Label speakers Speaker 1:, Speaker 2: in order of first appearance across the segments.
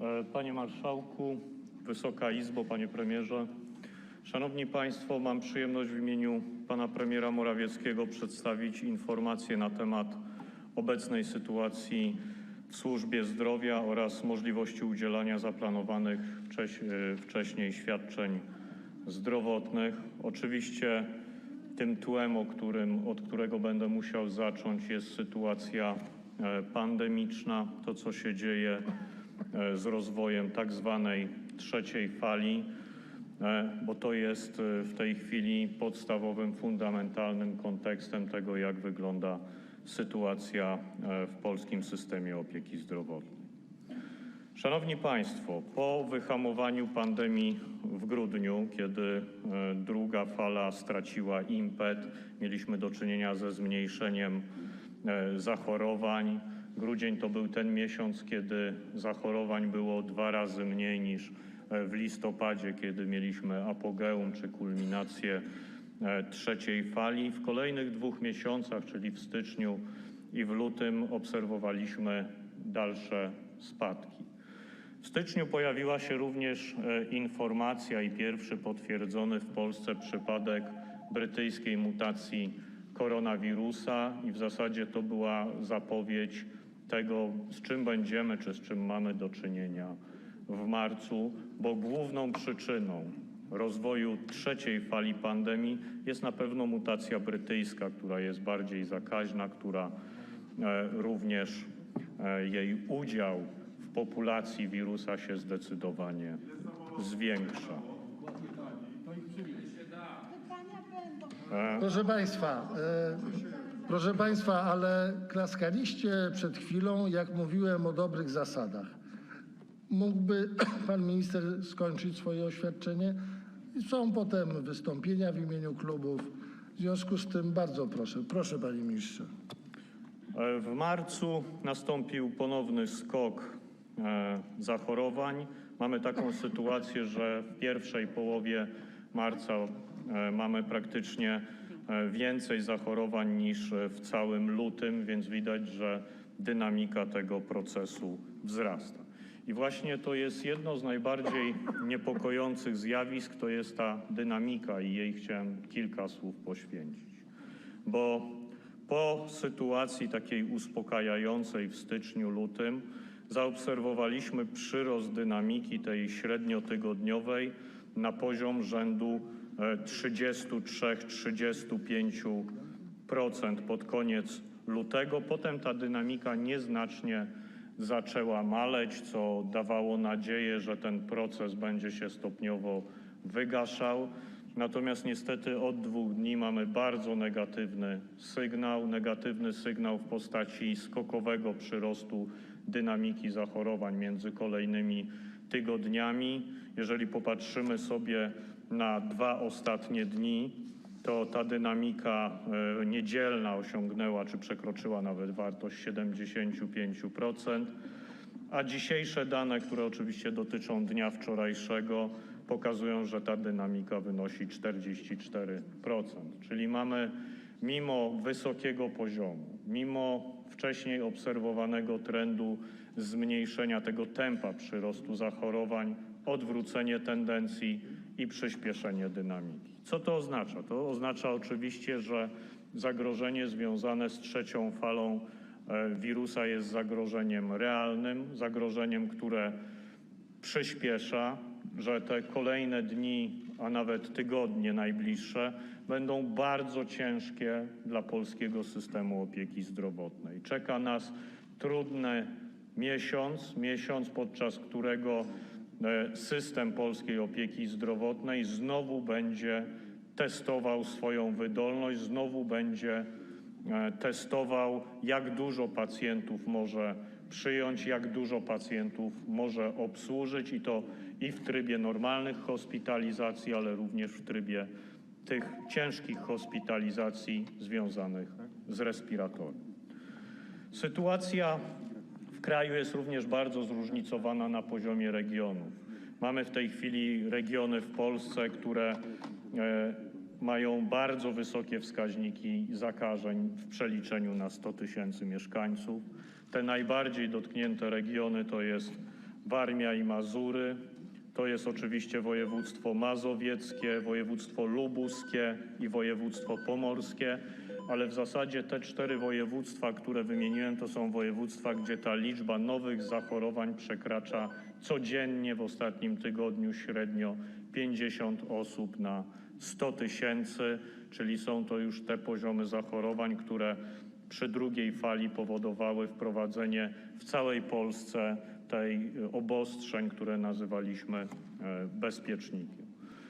Speaker 1: E, Panie Marszałku, Wysoka Izbo, Panie Premierze, Szanowni Państwo, mam przyjemność w imieniu Pana Premiera Morawieckiego przedstawić informację na temat obecnej sytuacji w służbie zdrowia oraz możliwości udzielania zaplanowanych e, wcześniej świadczeń zdrowotnych. Oczywiście tym tłem, o którym, od którego będę musiał zacząć, jest sytuacja e, pandemiczna, to co się dzieje z rozwojem tak zwanej trzeciej fali, e, bo to jest e, w tej chwili podstawowym, fundamentalnym kontekstem tego, jak wygląda sytuacja e, w polskim systemie opieki zdrowotnej. Szanowni Państwo, po wyhamowaniu pandemii w grudniu, kiedy e, druga fala straciła impet, mieliśmy do czynienia ze zmniejszeniem e, zachorowań. Grudzień to był ten miesiąc, kiedy zachorowań było dwa razy mniej niż e, w listopadzie, kiedy mieliśmy apogeum czy kulminację e, trzeciej fali. W kolejnych dwóch miesiącach, czyli w styczniu i w lutym, obserwowaliśmy dalsze spadki. W styczniu pojawiła się również e, informacja i pierwszy potwierdzony w Polsce przypadek brytyjskiej mutacji koronawirusa i w zasadzie to była zapowiedź tego, z czym będziemy czy z czym mamy do czynienia w marcu, bo główną przyczyną rozwoju trzeciej fali pandemii jest na pewno mutacja brytyjska, która jest bardziej zakaźna, która e, również e, jej udział w populacji wirusa się zdecydowanie zwiększa.
Speaker 2: Będą.
Speaker 3: Proszę Państwa, e, proszę Państwa, ale klaskaliście przed chwilą, jak mówiłem o dobrych zasadach. Mógłby Pan Minister skończyć swoje oświadczenie? Są potem wystąpienia w imieniu klubów. W związku z tym bardzo proszę. Proszę Panie Ministrze.
Speaker 1: E, W marcu nastąpił ponowny skok e, zachorowań. Mamy taką sytuację, że w pierwszej połowie marca e, mamy praktycznie więcej zachorowań niż e, w całym lutym, więc widać, że dynamika tego procesu wzrasta. I właśnie to jest jedno z najbardziej niepokojących zjawisk, to jest ta dynamika i jej chciałem kilka słów poświęcić. Bo po sytuacji takiej uspokajającej w styczniu, lutym zaobserwowaliśmy przyrost dynamiki tej średniotygodniowej na poziom rzędu e, 33-35% pod koniec lutego. Potem ta dynamika nieznacznie zaczęła maleć, co dawało nadzieję, że ten proces będzie się stopniowo wygaszał. Natomiast niestety od dwóch dni mamy bardzo negatywny sygnał, negatywny sygnał w postaci skokowego przyrostu dynamiki zachorowań między kolejnymi tygodniami. Jeżeli popatrzymy sobie na dwa ostatnie dni, to ta dynamika e, niedzielna osiągnęła czy przekroczyła nawet wartość 75%, a dzisiejsze dane, które oczywiście dotyczą dnia wczorajszego, pokazują, że ta dynamika wynosi 44%. Czyli mamy mimo wysokiego poziomu, mimo wcześniej obserwowanego trendu zmniejszenia tego tempa przyrostu zachorowań, odwrócenie tendencji i przyspieszenie dynamiki. Co to oznacza? To oznacza oczywiście, że zagrożenie związane z trzecią falą e, wirusa jest zagrożeniem realnym, zagrożeniem, które przyspiesza, że te kolejne dni, a nawet tygodnie najbliższe będą bardzo ciężkie dla polskiego systemu opieki zdrowotnej. Czeka nas trudny miesiąc, miesiąc podczas którego system polskiej opieki zdrowotnej znowu będzie testował swoją wydolność, znowu będzie e, testował, jak dużo pacjentów może przyjąć, jak dużo pacjentów może obsłużyć i to i w trybie normalnych hospitalizacji, ale również w trybie tych ciężkich hospitalizacji związanych z respiratorem. Sytuacja kraju jest również bardzo zróżnicowana na poziomie regionów. Mamy w tej chwili regiony w Polsce, które e, mają bardzo wysokie wskaźniki zakażeń w przeliczeniu na 100 tysięcy mieszkańców. Te najbardziej dotknięte regiony to jest Warmia i Mazury. To jest oczywiście województwo mazowieckie, województwo lubuskie i województwo pomorskie, ale w zasadzie te cztery województwa, które wymieniłem, to są województwa, gdzie ta liczba nowych zachorowań przekracza codziennie w ostatnim tygodniu średnio 50 osób na 100 tysięcy, czyli są to już te poziomy zachorowań, które przy drugiej fali powodowały wprowadzenie w całej Polsce tej obostrzeń, które nazywaliśmy e, bezpiecznikiem.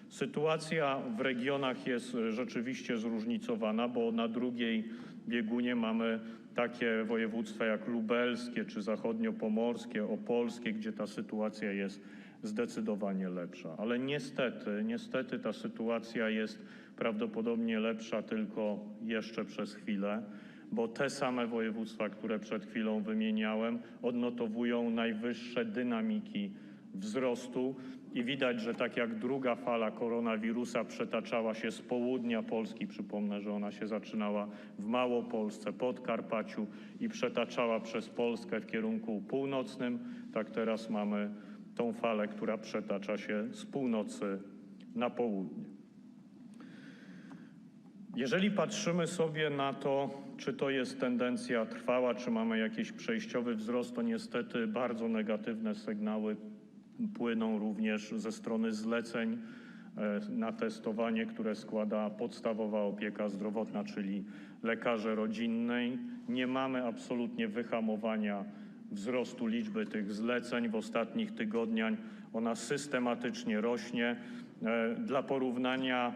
Speaker 1: Sytuacja w regionach jest rzeczywiście zróżnicowana, bo na drugiej biegunie mamy takie województwa jak lubelskie czy zachodniopomorskie, opolskie, gdzie ta sytuacja jest zdecydowanie lepsza. Ale niestety, niestety ta sytuacja jest prawdopodobnie lepsza tylko jeszcze przez chwilę, bo te same województwa, które przed chwilą wymieniałem, odnotowują najwyższe dynamiki wzrostu i widać, że tak jak druga fala koronawirusa przetaczała się z południa Polski, przypomnę, że ona się zaczynała w Małopolsce, Podkarpaciu i przetaczała przez Polskę w kierunku północnym, tak teraz mamy tą falę, która przetacza się z północy na południe. Jeżeli patrzymy sobie na to, czy to jest tendencja trwała, czy mamy jakiś przejściowy wzrost, to niestety bardzo negatywne sygnały płyną również ze strony zleceń e, na testowanie, które składa podstawowa opieka zdrowotna, czyli lekarze rodzinnej. Nie mamy absolutnie wyhamowania wzrostu liczby tych zleceń. W ostatnich tygodniach ona systematycznie rośnie. E, Dla porównania e,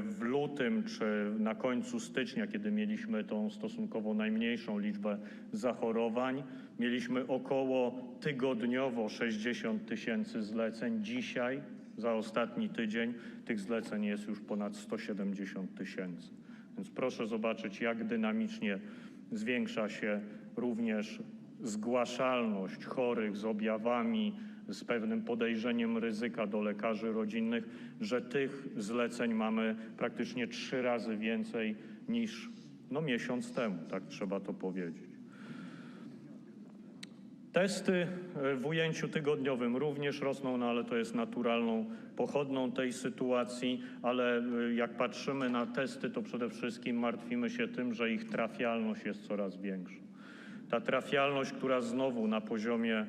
Speaker 1: w lutym czy na końcu stycznia, kiedy mieliśmy tą stosunkowo najmniejszą liczbę zachorowań, mieliśmy około tygodniowo 60 tysięcy zleceń. Dzisiaj, za ostatni tydzień, tych zleceń jest już ponad 170 tysięcy. Więc proszę zobaczyć, jak dynamicznie zwiększa się również zgłaszalność chorych z objawami, z pewnym podejrzeniem ryzyka do lekarzy rodzinnych, że tych zleceń mamy praktycznie trzy razy więcej niż no, miesiąc temu, tak trzeba to powiedzieć. Testy w ujęciu tygodniowym również rosną, no ale to jest naturalną pochodną tej sytuacji, ale e, jak patrzymy na testy, to przede wszystkim martwimy się tym, że ich trafialność jest coraz większa. Ta trafialność, która znowu na poziomie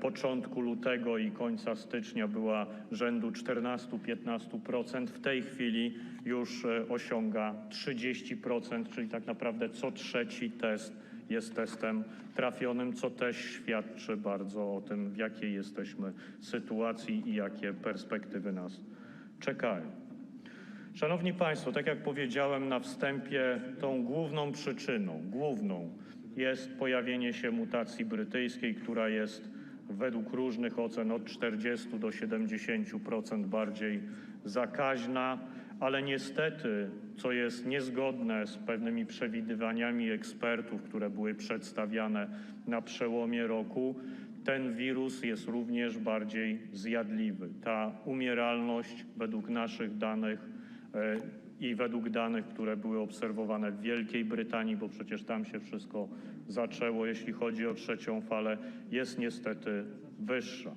Speaker 1: początku lutego i końca stycznia była rzędu 14-15%, w tej chwili już e, osiąga 30%, czyli tak naprawdę co trzeci test jest testem trafionym, co też świadczy bardzo o tym, w jakiej jesteśmy sytuacji i jakie perspektywy nas czekają. Szanowni Państwo, tak jak powiedziałem na wstępie, tą główną przyczyną, główną jest pojawienie się mutacji brytyjskiej, która jest według różnych ocen od 40 do 70% bardziej zakaźna, ale niestety, co jest niezgodne z pewnymi przewidywaniami ekspertów, które były przedstawiane na przełomie roku, ten wirus jest również bardziej zjadliwy. Ta umieralność według naszych danych e, i według danych, które były obserwowane w Wielkiej Brytanii, bo przecież tam się wszystko zaczęło, jeśli chodzi o trzecią falę, jest niestety wyższa.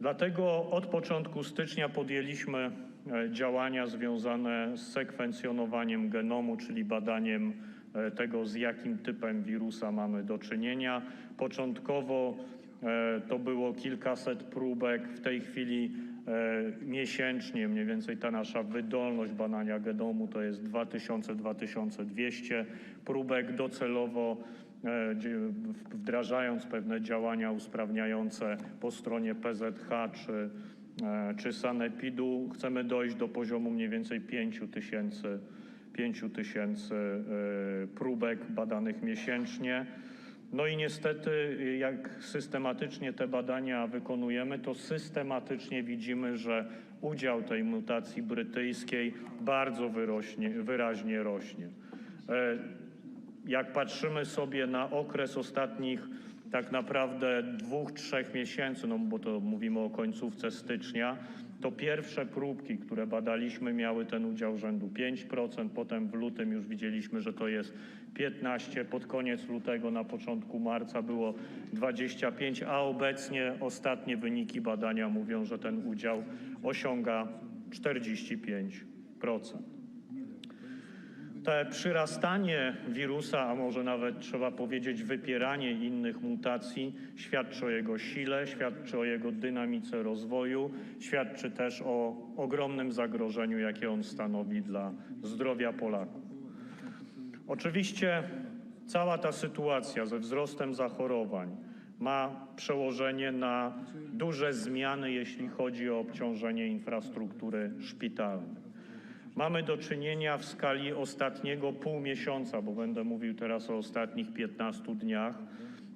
Speaker 1: Dlatego od początku stycznia podjęliśmy e, działania związane z sekwencjonowaniem genomu, czyli badaniem e, tego, z jakim typem wirusa mamy do czynienia. Początkowo e, to było kilkaset próbek, w tej chwili miesięcznie mniej więcej ta nasza wydolność badania genomu to jest 2000-2200 próbek docelowo e, wdrażając pewne działania usprawniające po stronie PZH czy, e, czy Sanepidu, chcemy dojść do poziomu mniej więcej 5 tysięcy 5 tysięcy e, próbek badanych miesięcznie. No i niestety, jak systematycznie te badania wykonujemy, to systematycznie widzimy, że udział tej mutacji brytyjskiej bardzo wyrośnie, wyraźnie rośnie. E, jak patrzymy sobie na okres ostatnich tak naprawdę dwóch, trzech miesięcy, no bo to mówimy o końcówce stycznia, to pierwsze próbki, które badaliśmy, miały ten udział rzędu 5%, potem w lutym już widzieliśmy, że to jest 15%, pod koniec lutego, na początku marca było 25%, a obecnie ostatnie wyniki badania mówią, że ten udział osiąga 45%. Te przyrastanie wirusa, a może nawet trzeba powiedzieć wypieranie innych mutacji, świadczy o jego sile, świadczy o jego dynamice rozwoju, świadczy też o ogromnym zagrożeniu, jakie on stanowi dla zdrowia Polaków. Oczywiście cała ta sytuacja ze wzrostem zachorowań ma przełożenie na duże zmiany, jeśli chodzi o obciążenie infrastruktury szpitalnej. Mamy do czynienia w skali ostatniego pół miesiąca, bo będę mówił teraz o ostatnich 15 dniach,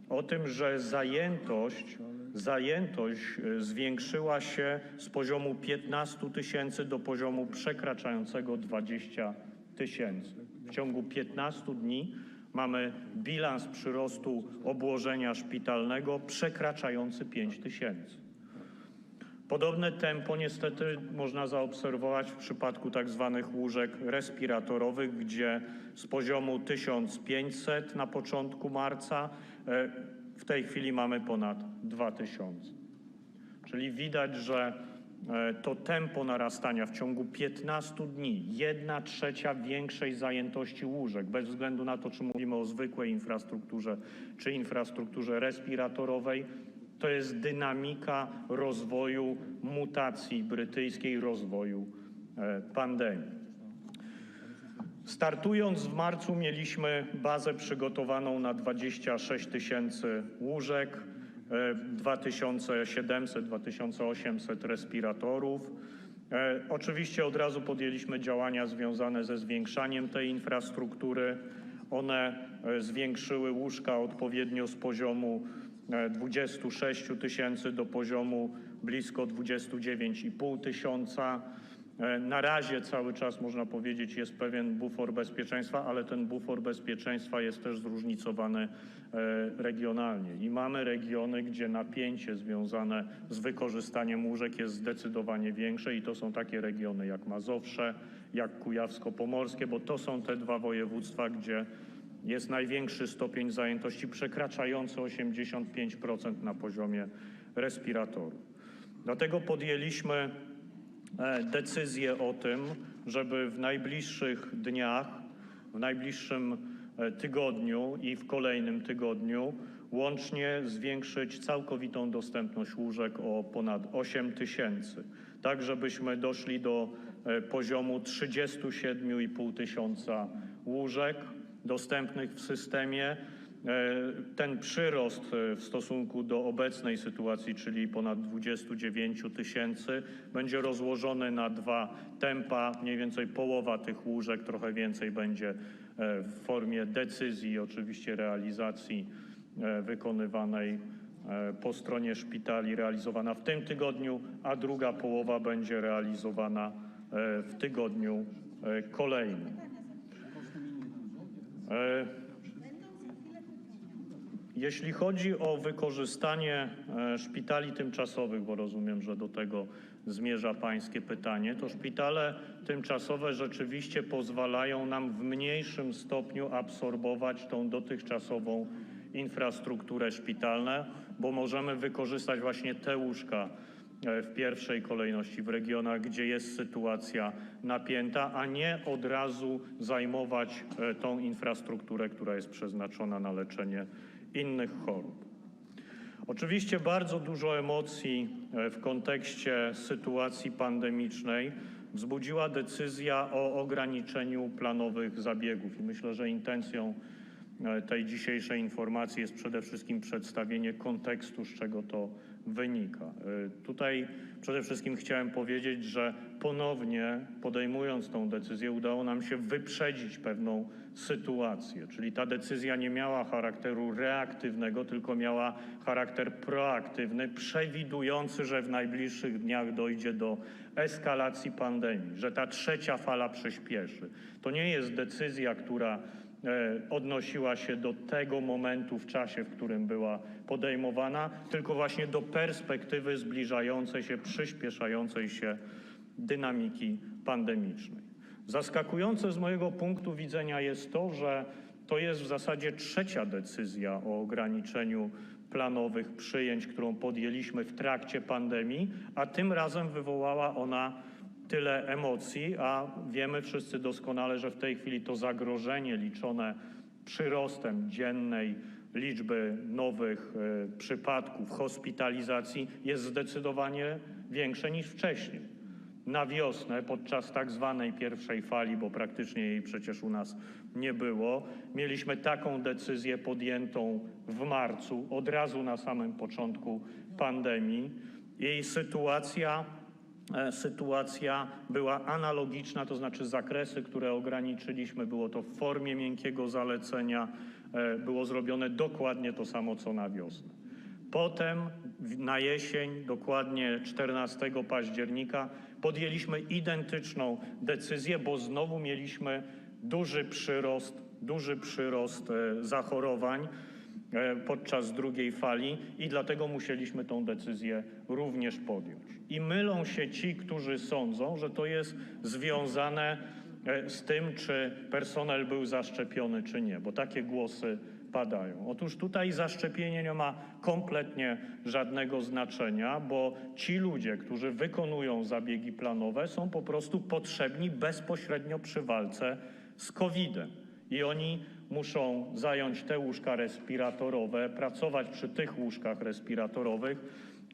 Speaker 1: o tym, że zajętość, zajętość e, zwiększyła się z poziomu 15 tysięcy do poziomu przekraczającego 20 tysięcy. Ciągu 15 dni mamy bilans przyrostu obłożenia szpitalnego przekraczający 5 tysięcy. Podobne tempo niestety można zaobserwować w przypadku tak zwanych łóżek respiratorowych, gdzie z poziomu 1500 na początku marca e, w tej chwili mamy ponad 2000. Czyli widać, że to tempo narastania w ciągu 15 dni, jedna trzecia większej zajętości łóżek, bez względu na to, czy mówimy o zwykłej infrastrukturze, czy infrastrukturze respiratorowej, to jest dynamika rozwoju mutacji brytyjskiej, rozwoju e, pandemii. Startując w marcu mieliśmy bazę przygotowaną na 26 tysięcy łóżek, e, 2700-2800 respiratorów. E, Oczywiście od razu podjęliśmy działania związane ze zwiększaniem tej infrastruktury. One e, zwiększyły łóżka odpowiednio z poziomu e, 26 tysięcy do poziomu blisko 29,5 tysiąca. E, Na razie cały czas można powiedzieć jest pewien bufor bezpieczeństwa, ale ten bufor bezpieczeństwa jest też zróżnicowany e, regionalnie. I mamy regiony, gdzie napięcie związane z wykorzystaniem łóżek jest zdecydowanie większe i to są takie regiony jak Mazowsze, jak Kujawsko-Pomorskie, bo to są te dwa województwa, gdzie jest największy stopień zajętości przekraczający 85% na poziomie respiratorów. Dlatego podjęliśmy decyzję o tym, żeby w najbliższych dniach, w najbliższym e, tygodniu i w kolejnym tygodniu łącznie zwiększyć całkowitą dostępność łóżek o ponad 8 tysięcy, tak żebyśmy doszli do e, poziomu 37,5 tysiąca łóżek dostępnych w systemie. E, Ten przyrost e, w stosunku do obecnej sytuacji, czyli ponad 29 tysięcy, będzie rozłożony na dwa tempa. Mniej więcej połowa tych łóżek, trochę więcej będzie e, w formie decyzji, oczywiście realizacji wykonywanej po stronie szpitali, realizowana w tym tygodniu, a druga połowa będzie realizowana w tygodniu kolejnym. Jeśli chodzi o wykorzystanie e, szpitali tymczasowych, bo rozumiem, że do tego zmierza Pańskie pytanie, to szpitale tymczasowe rzeczywiście pozwalają nam w mniejszym stopniu absorbować tą dotychczasową infrastrukturę szpitalną, bo możemy wykorzystać właśnie te łóżka e, w pierwszej kolejności w regionach, gdzie jest sytuacja napięta, a nie od razu zajmować e, tą infrastrukturę, która jest przeznaczona na leczenie innych chorób. Oczywiście bardzo dużo emocji e, w kontekście sytuacji pandemicznej wzbudziła decyzja o ograniczeniu planowych zabiegów i myślę, że intencją e, tej dzisiejszej informacji jest przede wszystkim przedstawienie kontekstu, z czego to wynika. E, Tutaj przede wszystkim chciałem powiedzieć, że ponownie podejmując tą decyzję udało nam się wyprzedzić pewną sytuację, czyli ta decyzja nie miała charakteru reaktywnego, tylko miała charakter proaktywny, przewidujący, że w najbliższych dniach dojdzie do eskalacji pandemii, że ta trzecia fala przyspieszy. To nie jest decyzja, która odnosiła się do tego momentu w czasie, w którym była podejmowana, tylko właśnie do perspektywy zbliżającej się, przyspieszającej się dynamiki pandemicznej. Zaskakujące z mojego punktu widzenia jest to, że to jest w zasadzie trzecia decyzja o ograniczeniu planowych przyjęć, którą podjęliśmy w trakcie pandemii, a tym razem wywołała ona tyle emocji, a wiemy wszyscy doskonale, że w tej chwili to zagrożenie liczone przyrostem dziennej liczby nowych e, przypadków hospitalizacji jest zdecydowanie większe niż wcześniej. Na wiosnę, podczas tak zwanej pierwszej fali, bo praktycznie jej przecież u nas nie było, mieliśmy taką decyzję podjętą w marcu, od razu na samym początku pandemii. Jej sytuacja sytuacja była analogiczna, to znaczy zakresy, które ograniczyliśmy, było to w formie miękkiego zalecenia, e, było zrobione dokładnie to samo co na wiosnę. Potem na jesień, dokładnie 14 października, podjęliśmy identyczną decyzję, bo znowu mieliśmy duży przyrost, duży przyrost e, zachorowań e, podczas drugiej fali i dlatego musieliśmy tą decyzję również podjąć. I mylą się ci, którzy sądzą, że to jest związane e, z tym, czy personel był zaszczepiony, czy nie, bo takie głosy padają. Otóż tutaj zaszczepienie nie ma kompletnie żadnego znaczenia, bo ci ludzie, którzy wykonują zabiegi planowe, są po prostu potrzebni bezpośrednio przy walce z COVID-em. I oni muszą zająć te łóżka respiratorowe, pracować przy tych łóżkach respiratorowych,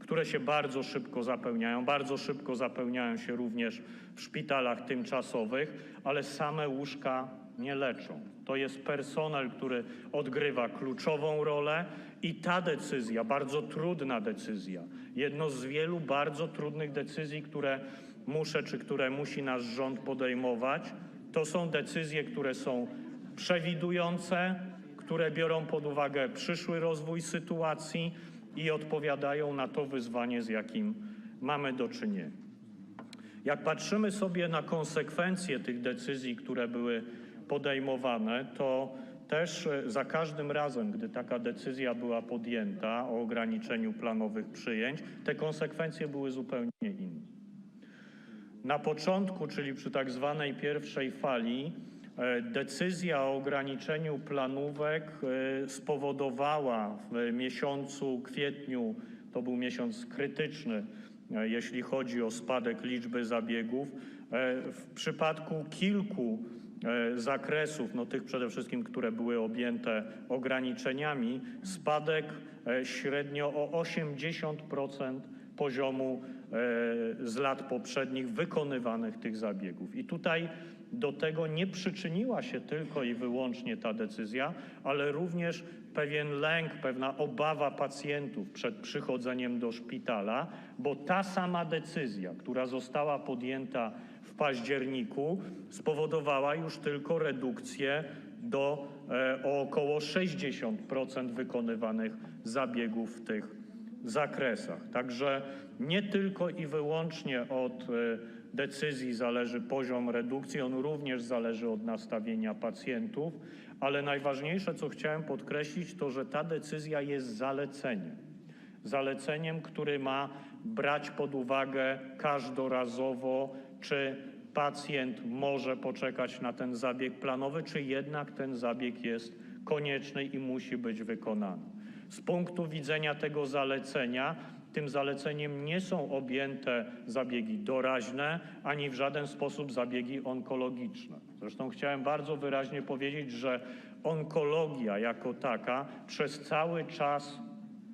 Speaker 1: które się bardzo szybko zapełniają. Bardzo szybko zapełniają się również w szpitalach tymczasowych, ale same łóżka nie leczą. To jest personel, który odgrywa kluczową rolę i ta decyzja, bardzo trudna decyzja, jedno z wielu bardzo trudnych decyzji, które muszę czy które musi nasz rząd podejmować, to są decyzje, które są przewidujące, które biorą pod uwagę przyszły rozwój sytuacji i odpowiadają na to wyzwanie, z jakim mamy do czynienia. Jak patrzymy sobie na konsekwencje tych decyzji, które były podejmowane, to też e, za każdym razem, gdy taka decyzja była podjęta o ograniczeniu planowych przyjęć, te konsekwencje były zupełnie inne. Na początku, czyli przy tak zwanej pierwszej fali, decyzja o ograniczeniu planówek e, spowodowała w miesiącu kwietniu, to był miesiąc krytyczny, e, jeśli chodzi o spadek liczby zabiegów. E, W przypadku kilku e, zakresów, no tych przede wszystkim, które były objęte ograniczeniami, spadek e, średnio o 80% poziomu e, z lat poprzednich wykonywanych tych zabiegów. I tutaj do tego nie przyczyniła się tylko i wyłącznie ta decyzja, ale również pewien lęk, pewna obawa pacjentów przed przychodzeniem do szpitala, bo ta sama decyzja, która została podjęta w październiku, spowodowała już tylko redukcję do e, o około 60% wykonywanych zabiegów w tych zakresach. Także nie tylko i wyłącznie od e, decyzji zależy poziom redukcji, on również zależy od nastawienia pacjentów, ale najważniejsze, co chciałem podkreślić, to że ta decyzja jest zaleceniem. Zaleceniem, który ma brać pod uwagę każdorazowo, czy pacjent może poczekać na ten zabieg planowy, czy jednak ten zabieg jest konieczny i musi być wykonany. Z punktu widzenia tego zalecenia, tym zaleceniem nie są objęte zabiegi doraźne ani w żaden sposób zabiegi onkologiczne. Zresztą chciałem bardzo wyraźnie powiedzieć, że onkologia jako taka przez cały czas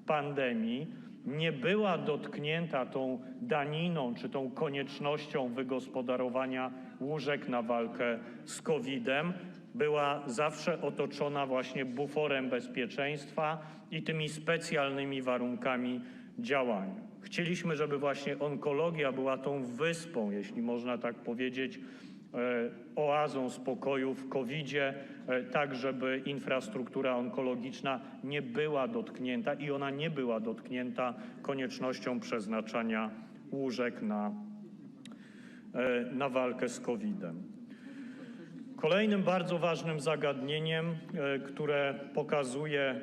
Speaker 1: pandemii nie była dotknięta tą daniną czy tą koniecznością wygospodarowania łóżek na walkę z COVID-em. Była zawsze otoczona właśnie buforem bezpieczeństwa i tymi specjalnymi warunkami działania. Chcieliśmy, żeby właśnie onkologia była tą wyspą, jeśli można tak powiedzieć, e, oazą spokoju w COVID-zie, e, tak żeby infrastruktura onkologiczna nie była dotknięta i ona nie była dotknięta koniecznością przeznaczania łóżek na, e, na walkę z COVID-em. Kolejnym bardzo ważnym zagadnieniem, które pokazuje,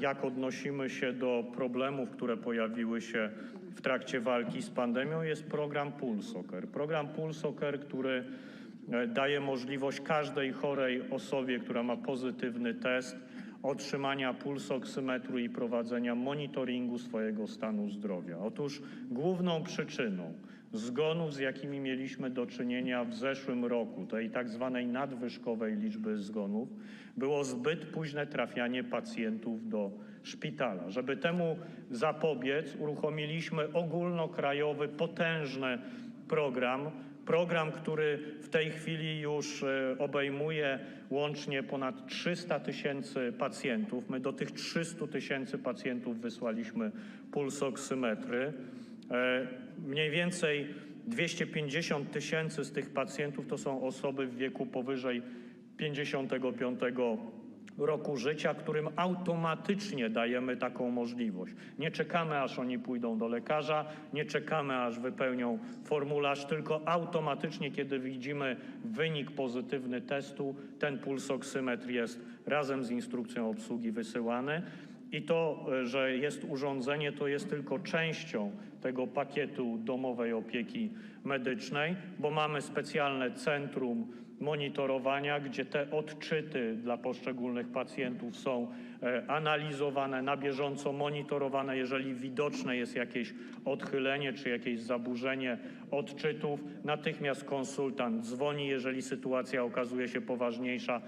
Speaker 1: jak odnosimy się do problemów, które pojawiły się w trakcie walki z pandemią, jest program Pulsoker. Program Pulsoker, który e, daje możliwość każdej chorej osobie, która ma pozytywny test, otrzymania pulsoksymetru i prowadzenia monitoringu swojego stanu zdrowia. Otóż główną przyczyną zgonów, z jakimi mieliśmy do czynienia w zeszłym roku, tej tak zwanej nadwyżkowej liczby zgonów, było zbyt późne trafianie pacjentów do szpitala. Żeby temu zapobiec, uruchomiliśmy ogólnokrajowy, potężny program, Program, który w tej chwili już e, obejmuje łącznie ponad 300 tysięcy pacjentów. My do tych 300 tysięcy pacjentów wysłaliśmy pulsoksymetry. E, Mniej więcej 250 tysięcy z tych pacjentów to są osoby w wieku powyżej 55 roku życia, którym automatycznie dajemy taką możliwość. Nie czekamy, aż oni pójdą do lekarza, nie czekamy, aż wypełnią formularz, tylko automatycznie, kiedy widzimy wynik pozytywny testu, ten pulsoksymetr jest razem z instrukcją obsługi wysyłany. I to, e, że jest urządzenie, to jest tylko częścią tego pakietu domowej opieki medycznej, bo mamy specjalne centrum monitorowania, gdzie te odczyty dla poszczególnych pacjentów są e, analizowane, na bieżąco monitorowane. Jeżeli widoczne jest jakieś odchylenie czy jakieś zaburzenie odczytów, natychmiast konsultant dzwoni. Jeżeli sytuacja okazuje się poważniejsza,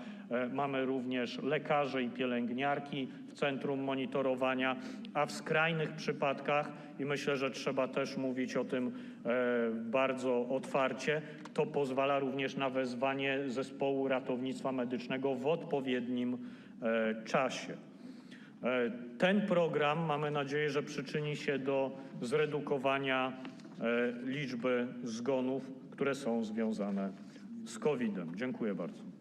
Speaker 1: mamy również lekarzy i pielęgniarki w centrum monitorowania, a w skrajnych przypadkach, i myślę, że trzeba też mówić o tym e, bardzo otwarcie, to pozwala również na wezwanie zespołu ratownictwa medycznego w odpowiednim e, czasie. E, Ten program mamy nadzieję, że przyczyni się do zredukowania e, liczby zgonów, które są związane z COVID-em. Dziękuję bardzo.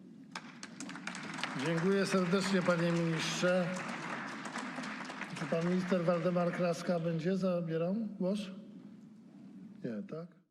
Speaker 3: Dziękuję serdecznie, panie ministrze. Czy pan minister Waldemar Kraska będzie zabierał głos? Nie, tak?